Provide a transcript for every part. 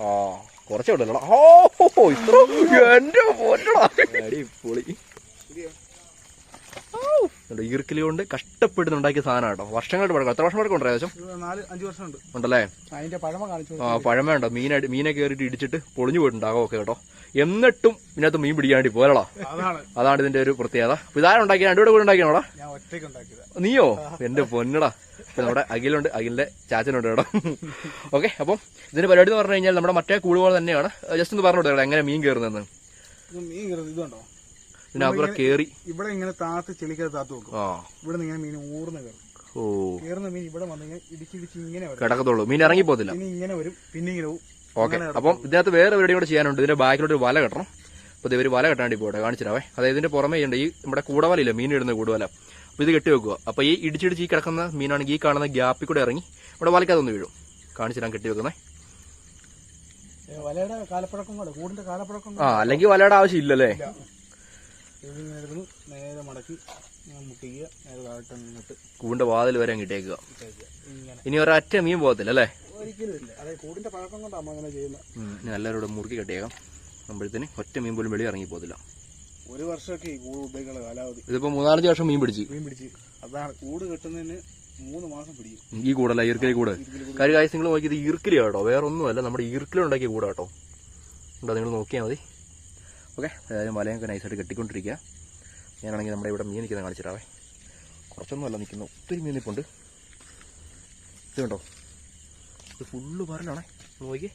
ആ കുറച്ചേ ഉള്ളൂ. ഓ ഇത്ര എന്റെ പൊന്നടാ. അടിപൊളി. ഈർക്കിലി കൊണ്ട് കഷ്ടപ്പെടുന്നുണ്ടാക്കിയ സാധനം കേട്ടോ. വർഷങ്ങളുടെ പഴക്കം എത്ര വർഷം പഴക്കം ഉണ്ടോ ഏകദേശം? ഇത് നാല് അഞ്ച് വർഷമുണ്ട്. ഉണ്ടല്ലേ? ആ പഴമ ഉണ്ടോ? മീനെ മീനെ കയറിയിട്ട് ഇടിച്ചിട്ട് പൊളിഞ്ഞു പോയിട്ടുണ്ടാകും ഒക്കെ കേട്ടോ. എന്നിട്ടും ഇതിനകത്ത് മീൻ പിടിക്കാൻ വേണ്ടി അതാണ്. അതാണ് ഇതിന്റെ ഒരു പ്രത്യേകത. അപ്പൊ ഇതാരും ഉണ്ടാക്കിയ രണ്ടുപേരും കൂടെ ഉണ്ടാക്കിയാണോടാ നീയോ? എന്റെ പൊന്നടാ. നമ്മുടെ അഖിലുണ്ട്. അഖിലിന്റെ ചാച്ചനുണ്ട് കേട്ടോ. ഓക്കെ അപ്പം ഇതിന്റെ പരിപാടി എന്ന് പറഞ്ഞു കഴിഞ്ഞാൽ നമ്മുടെ മറ്റേ കൂടുപോലെ തന്നെയാണ്. ജസ്റ്റ് ഒന്ന് പറഞ്ഞു കൊടുത്തേ എങ്ങനെ മീൻ കയറുന്നതെന്ന്? മീൻ കയറുന്നത് ഇതുണ്ടോ? ഇതിനപ്പുറം കേറി. ഇവിടെ ഇങ്ങനെ താത്ത് ചെളിക്കത് താത്ത് വെക്കും. ആ. ഇവിടെ നിന്ന് ഇങ്ങനെ മീൻ ഊർന്ന് കയറും. ഓ. കയറുന്ന മീൻ ഇവിടെ വന്ന് ഇടിച്ചു ഇടിച്ചിടിച്ച് ഇങ്ങനെ വരും. കിടക്കത്തുള്ളൂ. മീൻ ഇറങ്ങി പോകത്തില്ല. ഇനി ഇങ്ങനെ വരും. പിന്നെ ഇങ്ങനെ പോവും ഓക്കെ. അപ്പം ഇതിനകത്ത് വേറെ പരിപാടി കൂടെ ചെയ്യാനുണ്ട്. ഇതിന്റെ ബാക്കിലോട്ട് ഒരു വല കെട്ടണം. അപ്പോൾ ഇവർ വല കെട്ടാണ്ടി പോട്ടെ കാണിച്ചിരാവേ അതായത് ഇതിന്റെ പുറമേ ഉണ്ട് ഈ നമ്മുടെ കൂടവലയില്ല മീൻ ഇടുന്ന കൂടുവല. അപ്പോൾ ഇത് കെട്ടി വെക്കുക. അപ്പോൾ ഈ ഇടിച്ചിടിച്ച് ഈ കിടക്കുന്ന മീനാണെങ്കിൽ ഈ കാണുന്ന ഗ്യാപ്പിൽ കൂടെ ഇറങ്ങി ഇവിടെ വലക്കകത്തൊന്ന് വീഴും. കാണിച്ചിരാൻ കെട്ടി കാലപ്പഴക്കം ആ അല്ലെങ്കിൽ വലയുടെ ആവശ്യം ഇല്ലല്ലേ? ഇതിങ്ങനെ നേരെ മടക്കി മുട്ടിക്കുക നേരെ താഴോട്ട് നിന്നിട്ട് കൂടിന്റെ വാതിൽ വരെ കിട്ടേക്കുക. ഇങ്ങനെ. ഇനി ഒരൊറ്റ മീൻ പോകത്തില്ല അല്ലേ? ഒരിക്കലും ഇല്ല. അതായത് കൂടിന്റെ പഴക്കം കൊണ്ടാണ് അങ്ങനെ ചെയ്യുന്നത്. എല്ലാവരോടും മുറുക്കി കെട്ടിയേക്കാം. അപ്പോഴത്തേന് ഒറ്റ മീൻ പോലും വെളി ഇറങ്ങി പോകത്തില്ല. ഒരു വർഷമൊക്കെ ഈ കൂട് ഉപയോഗിക്കുന്ന കാലാവധി. ഇതിപ്പോ മൂന്നാലഞ്ച് വർഷം മീൻ പിടിച്ച്. മീൻ പിടിച്ച്. അതാണ് കൂട് കെട്ടുന്നതിന് മൂന്ന് മാസം പിടിക്കും. ഈ കൂടല്ല ഈർക്കലി കൂട്. കാര്യം കാര്യം നിങ്ങൾ നോക്കിയത് ഈർക്കലി കേട്ടോ വേറെ ഒന്നുമല്ല നമ്മുടെ ഈർക്കലി ഉണ്ടാക്കിയ കൂടാട്ടോ. ഉണ്ടോ നിങ്ങൾ നോക്കിയാൽ മതി. ഓക്കെ ഏതായാലും വലയൊക്കെ നൈസായിട്ട് കെട്ടിക്കൊണ്ടിരിക്കുക. ഞാനാണെങ്കിൽ നമ്മുടെ ഇവിടെ മീൻ നിൽക്കുന്ന കാണിച്ചിട്ടാവേ കുറച്ചൊന്നുമല്ല നിൽക്കുന്നു. ഒത്തിരി മീൻ നിൽപ്പുണ്ട്. ഇത് കണ്ടോ? ഇത് ഫുള്ള് പരലാണേ. നോക്കി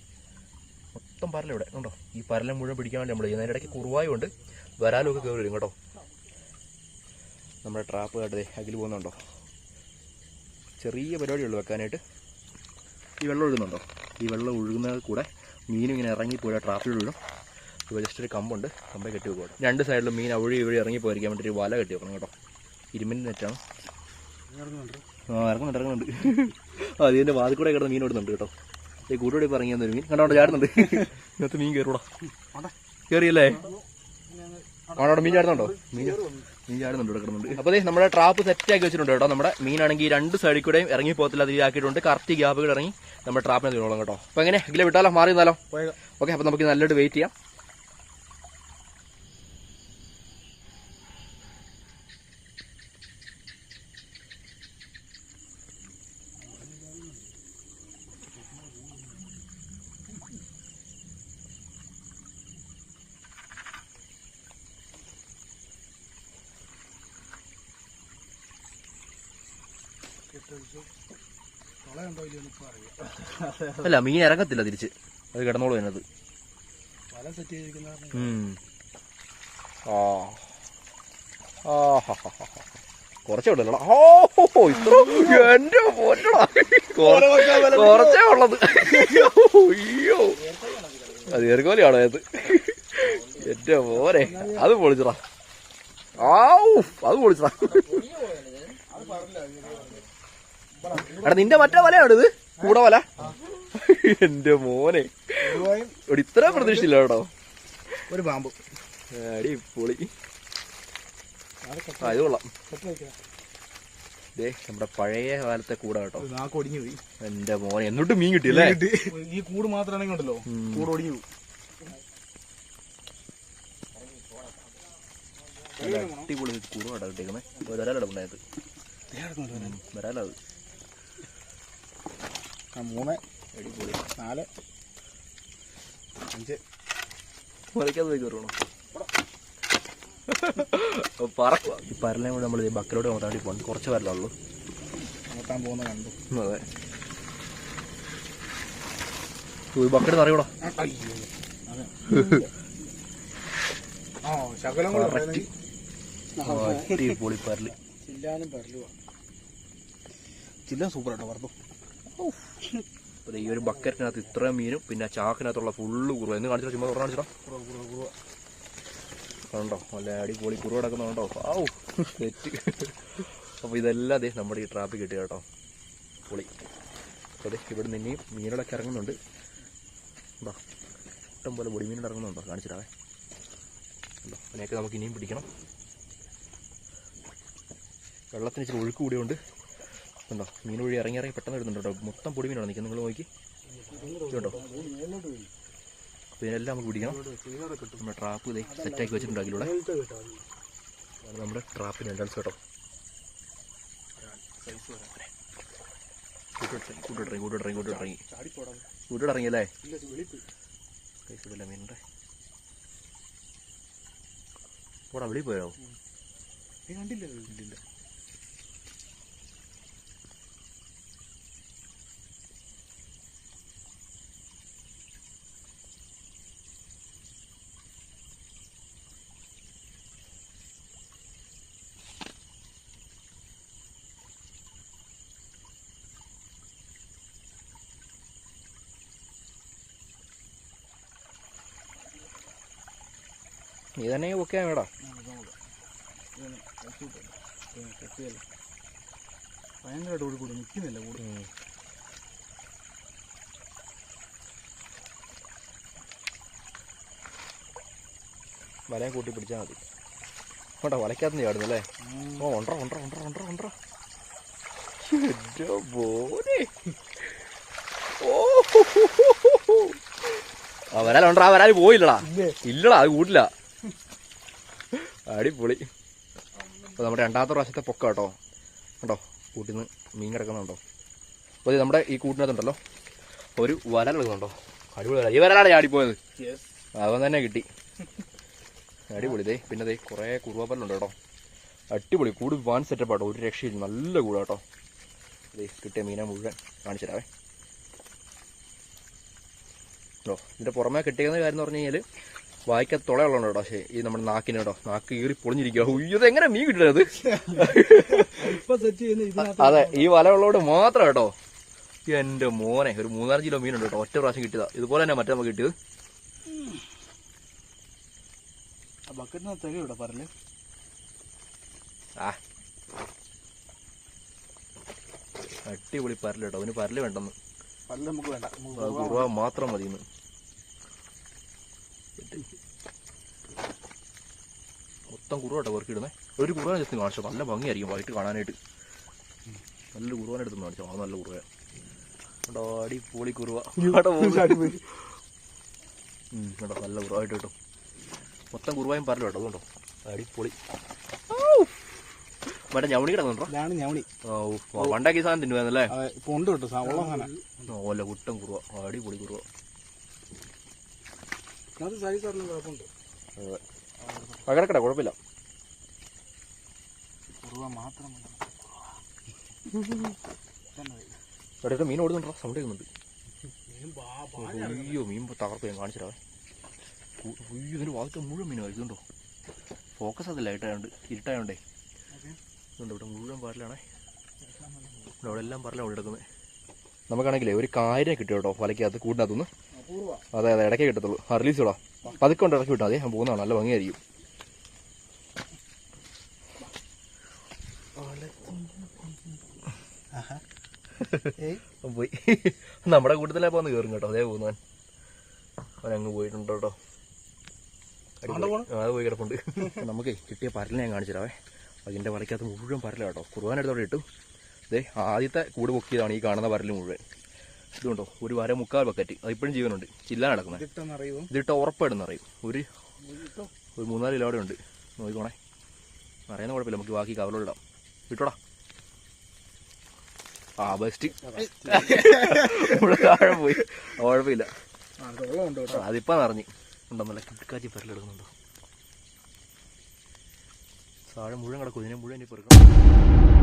മൊത്തം പരല ഇവിടെ. കണ്ടോ? ഈ പരലം മുഴുവൻ പിടിക്കാൻ വേണ്ടി നമ്മൾ ചെയ്യുന്നത്. ഇടയ്ക്ക് കുറുവായും ഉണ്ട്. കയറി വരും കേട്ടോ. നമ്മുടെ ട്രാപ്പ് കാട്ടതേ അകിൽ പോകുന്നുണ്ടോ ചെറിയ പരിപാടിയുള്ളൂ വെക്കാനായിട്ട്. ഈ വെള്ളം ഒഴുകുന്നുണ്ടോ? ഈ വെള്ളം ഒഴുകുന്നതിൽ കൂടെ മീനും ഇങ്ങനെ ഇറങ്ങി പോയ ട്രാപ്പിൽ വീഴും ജസ്റ്റ് ഒരു കമ്പുണ്ട്. കമ്പ് കെട്ടി വെക്കുക രണ്ട് സൈഡിലും മീൻ അവഴി ഇവഴി ഇറങ്ങി പോയിരിക്കാൻ വേണ്ടി ഒരു വല കെട്ടി വെക്കണം കേട്ടോ. ഇരുമ്പിന്റെ നെറ്റാണ്. ആ ഇറങ്ങുന്നുണ്ട് ഇറങ്ങുന്നുണ്ട്. ആ ഇതിന്റെ വാതിൽ കൂടെ കിടന്ന് മീൻ ഓടുന്നുണ്ട് കേട്ടോ. ഈ കൂട്ടുകൂടി ഇപ്പോൾ ഇറങ്ങി ഒരു മീൻ. കണ്ടോ ചാടുന്നുണ്ട്. ഇന്നത്തെ മീൻ കയറൂടാ കയറിയല്ലേ അവിടെ മീൻ ചാടുന്നുണ്ടോ? മീൻ മീൻ ചാടുന്നുണ്ട് ഇവിടെ കിടന്നുണ്ട്. അപ്പോൾ നമ്മുടെ ട്രാപ്പ് സെറ്റ് ആക്കി വെച്ചിട്ടുണ്ട് കേട്ടോ. നമ്മുടെ മീനാണെങ്കിൽ ഈ രണ്ട് സൈഡിൽ കൂടെയും ഇറങ്ങി പോകത്തില്ല അത് ആക്കിയിട്ടുണ്ട് കറക്റ്റ് ഗ്യാപ്പുകൾ ഇറങ്ങി നമ്മുടെ ട്രാപ്പിനെ തീരോളം കേട്ടോ. അപ്പോൾ എങ്ങനെ? ഇതിലെ വിട്ടാലോ? മാറി നിന്നാലോ? ഓക്കെ അപ്പോൾ നമുക്ക് നല്ലതായിട്ട് വെയിറ്റ് ചെയ്യാം. അല്ല മീൻ ഇറങ്ങത്തില്ല തിരിച്ച്. അത് കിടന്നോളൂ അതിനകത്ത്. കൊറച്ചേ ഉള്ളല്ലോ. ഓ ഇത്ര എന്റെ കുറച്ചേ ഉള്ളത്. അയ്യോ. അത് ഏർക്കോലിയാണോ അത്? എന്റെ പോരെ അത് പൊളിച്ചടാ. ആ അത് പൊളിച്ചടാ. എടാ നിന്റെ മറ്റേ വലയാണ് ഇത്? കൂടെ വല? എന്റെ മോനെ. ഇവിടെ ഇത്ര പ്രതീക്ഷയില്ല കേട്ടോ. ഒരു പാമ്പ്. അടിപൊളി. ആ ഇത് കൊള്ളാം. നമ്മുടെ പഴയ കാലത്തെ കൂടെ കേട്ടോ. ഒടിഞ്ഞു പോയി. എന്റെ മോനെ എന്നിട്ട് മീൻ കിട്ടിയല്ലേ ഈ കൂട് മാത്രമാണെങ്കിൽ ഉണ്ടല്ലോ. കൂട് ഒടിഞ്ഞു പോയി. അടിപൊളി കൂടെ കേട്ടോ വരാലോ ഉണ്ടായത് വരാലോ അത്. മൂന്ന് അടിപൊളി. നാല് അഞ്ച്. മുറിക്കാതെ കയറണോ പറക്കുക ഈ പരലിനെ കൂടെ നമ്മൾ ബക്കലോട് നോക്കാൻ വേണ്ടി പോകണം. കുറച്ച് പരലുള്ളൂ നോക്കാൻ പോകുന്ന കണ്ടു. അതെ. ഈ ബക്കറ്റ് നിറയൂടാ അടിപൊളി പരൽ. ചില്ലാനും പരലുവാ. ചില്ല സൂപ്പർ ആട്ടോ അപ്പൊ ഈ ഒരു ബക്കറ്റിനകത്ത് ഇത്രയും മീനും പിന്നെ ചാക്കിനകത്തുള്ള ഫുള്ള് കുറുവ. എന്ന് കാണിച്ചിട്ട് ചുമ്മാ തുറന്നു കാണിച്ചിട്ടോ? കണ്ടോ? നല്ല അടിപൊളി കുറുവ കിടക്കുന്നുണ്ടോ ആവു സെറ്റ് അപ്പൊ ഇതെല്ലാം അതെ നമ്മുടെ ഈ ട്രാപ്പ് കിട്ടി കേട്ടോ. പൊളി. അതെ ഇവിടെ നിന്ന് ഇനിയും മീനുകളൊക്കെ ഇറങ്ങുന്നുണ്ട്. എന്താ ഇഷ്ടം പോലെ പൊടി മീനുകൾ ഇറങ്ങുന്നുണ്ടോ? കാണിച്ചിട്ടാവേ ഉണ്ടോ അതിനെയൊക്കെ നമുക്ക് ഇനിയും പിടിക്കണം. വെള്ളത്തിന് ഇച്ചിരി ഒഴുക്ക് കൂടിയുണ്ട് ഉണ്ടോ? മീൻ വഴി ഇറങ്ങി ഇറങ്ങി പെട്ടെന്ന് എടുക്കുന്നുണ്ട് കേട്ടോ. മൊത്തം പൊടി മീനാണ് നിൽക്കുന്നത്. നിങ്ങൾ നോക്കി. ഇതുണ്ടോ? മേലോട്ട് അപ്പോൾ ഇതിനെല്ലാം നമുക്ക് പിടിക്കണം. കിട്ടും നമ്മുടെ ട്രാപ്പ് ഇതേ സെറ്റാക്കി വെച്ചിട്ടുണ്ട് അതിലൂടെ. കിട്ടാം നമ്മുടെ ട്രാപ്പിന് എൻട്രൻസ് കേട്ടോ. കൂട്ടിട്ടിറങ്ങി കൂട്ടിട്ടിറങ്ങിയല്ലേ വെളിയിൽ പോയോ? ഇല്ലില്ല. നീ തന്നെ ഓക്കെ ആണോടാ ഭയങ്കരമായിട്ട് ഓടി കൂടി നിൽക്കുന്നില്ല കൂടെ വലയും കൂട്ടി പിടിച്ചാൽ മതി. വേണ്ട വലയ്ക്കകത്ത് ചാടുന്നല്ലേ? ഓ ഉണ്ടോ ഉണ്ടോ ഉണ്ടോ ഉണ്ടോ ഉണ്ടോ എന്റെ മോനെ. ഓ ആ വരാൽ ഉണ്ടോ ആ വരാൽ പോയില്ലടാ. ഇല്ലടാ അത് കൂട്ടില്ല. അടിപൊളി. അപ്പോൾ നമ്മുടെ രണ്ടാമത്തെ പ്രാവശ്യത്തെ പൊക്ക കേട്ടോ കേട്ടോ കൂട്ടിൽ നിന്ന് മീൻ കിടക്കുന്നുണ്ടോ? അപ്പോൾ നമ്മുടെ ഈ കൂട്ടിനകത്തുണ്ടല്ലോ. ഒരു വല എടുക്കുന്നുണ്ടോ അടിപൊളി വല. ഈ വരലാണ് ചാടിപ്പോയത് അവൻ തന്നെ കിട്ടി. അടിപൊളി ദേ. പിന്നെ ദേ കുറേ കുറുവാപ്പല്ലുണ്ട് കേട്ടോ. അടിപൊളി. കൂട് വാൻ സെറ്റപ്പ് ആട്ടോ. ഒരു രക്ഷയില്ല. നല്ല കൂടാ കേട്ടോ ദേ കിട്ടിയ മീനെ മുഴുവൻ കാണിച്ചു തരാവേ. ഓ ഇതിന്റെ പുറമെ കിട്ടിയെന്ന കാര്യം എന്ന് പറഞ്ഞു കഴിഞ്ഞാൽ വായിക്കത്ത് തുളയുള്ളതുണ്ട് കേട്ടോ പക്ഷേ ഈ നമ്മുടെ നാക്കിന് കേട്ടോ. നാക്ക് കീറി പൊളിഞ്ഞിരിക്കുക എങ്ങനെ മീൻ കിട്ടുന്നത് അതെ? ഈ വല ഉള്ളതുകൊണ്ട് മാത്രം കേട്ടോ. എന്റെ മോനെ ഒരു മൂന്നാൽ കിലോ മീനുണ്ട് കേട്ടോ. ഒറ്റ പ്രാവശ്യം കിട്ടിയതാ. ഇതുപോലെ തന്നെ മറ്റേ നമുക്ക് കിട്ടിയത്. അടിപൊളി പരൽ കേട്ടോ. അവന് പരൽ വേണ്ടെന്ന്. പരൽ നമുക്ക് വേണ്ട. മാത്രം മതി മൊത്തം കുറുവാട്ടോ വർക്ക് ഇടുന്നേ ഒരു കുറവാണ് ജസ്റ്റ് കാണിച്ചോ നല്ല ഭംഗിയായിരിക്കും വൈകിട്ട് കാണാനായിട്ട്. നല്ല കുറുവാൻ എടുത്തു കാണിച്ചോ അത് നല്ല കുറുവ കേട്ടോ അടിപൊളി കുറുവ. കേട്ടോ കുറവായിട്ട് ഉം, കേട്ടോ നല്ല കുറുവായിട്ട് കിട്ടും. മൊത്തം കുറുവായും പറഞ്ഞു കേട്ടോ അതുകൊണ്ടോ. അടിപൊളി. മറ്റേ ഞവണി കിടന്നുണ്ടോ ഞവണി. വണ്ടാക്കി സാധനം തിന്നുവാന്നല്ലേ ഉണ്ട് കേട്ടോ ഓല കുട്ടം കുറുവ. അടിപൊളി കുറുവ. അത് സൈസ് അറിഞ്ഞ കുഴപ്പമുണ്ട്. പകരക്കട കുഴപ്പമില്ല. കുറവ മാത്രം മീൻ ഓടുന്നുണ്ടോ? സൗണ്ട് ബാ- അയ്യോ മീൻ തകർപ്പ് ഞാൻ കാണിച്ചിട്ടാ അയ്യോ വാതിട്ട് മുഴുവൻ മീൻ ഇതുണ്ടോ ഫോക്കസ് അതല്ല ഇട്ടായോണ്ട് ഇരുട്ടായോണ്ടേ. ഇതുണ്ട് ഇവിടെ മുഴുവൻ പാരലാണേ. ഇവിടെ അവിടെ എല്ലാം പാരലാണ് ഉള്ളിടക്കുന്നത് എടുക്കുന്നത് നമുക്കാണെങ്കിലേ ഒരു കാര്യം കിട്ടിയോട്ടോ കേട്ടോ വലയ്ക്കകത്ത് കൂടിനകത്തുനിന്ന്. അതെ അതെ ഇടയ്ക്ക് കിട്ടത്തുള്ളൂ. ആ റിലീസ് ഇടാ. പതുക്കെ കൊണ്ട് ഇറക്കി വിട്ടാൽ മതി. ഞാൻ പോകുന്നതാണ്. നല്ല ഭംഗിയായിരിക്കും. പോയി. നമ്മുടെ കൂട്ടത്തിലാ പോന്ന് കയറും കേട്ടോ. അതേ പോകുന്നവൻ. അവൻ അങ്ങ് പോയിട്ടുണ്ട് കേട്ടോ? അത് പോയി കിടപ്പുണ്ട്. നമുക്ക് കിട്ടിയ പരലിനെ ഞാൻ കാണിച്ചു തരാവേ അതിന്റെ വലയ്ക്കകത്ത് മുഴുവൻ പരല കേട്ടോ. കുറുവാനെടുത്തോടെ ഇട്ടു. അതെ ആദ്യത്തെ കൂട് പൊക്കിയതാണ് ഈ കാണുന്ന പരൽ മുഴുവൻ. ഇതുണ്ടോ? ഒരു വര മുക്കാൽ ബക്കറ്റ് അത് ഇപ്പോഴും ജീവനുണ്ട്. ചില്ല നടക്കുന്നത് ഇതിട്ട് ഉറപ്പായിടുന്ന അറിയും ഒരു ഒരു മൂന്നാൽ കിലോടെ ഉണ്ട് നോക്കിക്കോണേ. അറിയുന്ന കുഴപ്പമില്ല. നമുക്ക് ബാക്കി കവലോടാം ഇട്ടോടാ. ആ ബെസ്റ്റ് ഇവിടെ താഴെ പോയി. കുഴപ്പമില്ല. അതിപ്പോ നിറഞ്ഞു. ഉണ്ടോ? നല്ല കിടക്കാച്ചി പരലെടുക്കുന്നുണ്ടോ താഴെ മുഴുവൻ കിടക്കും. ഇതിനെ മുഴുവൻ ഇനി പെറുക്കണം.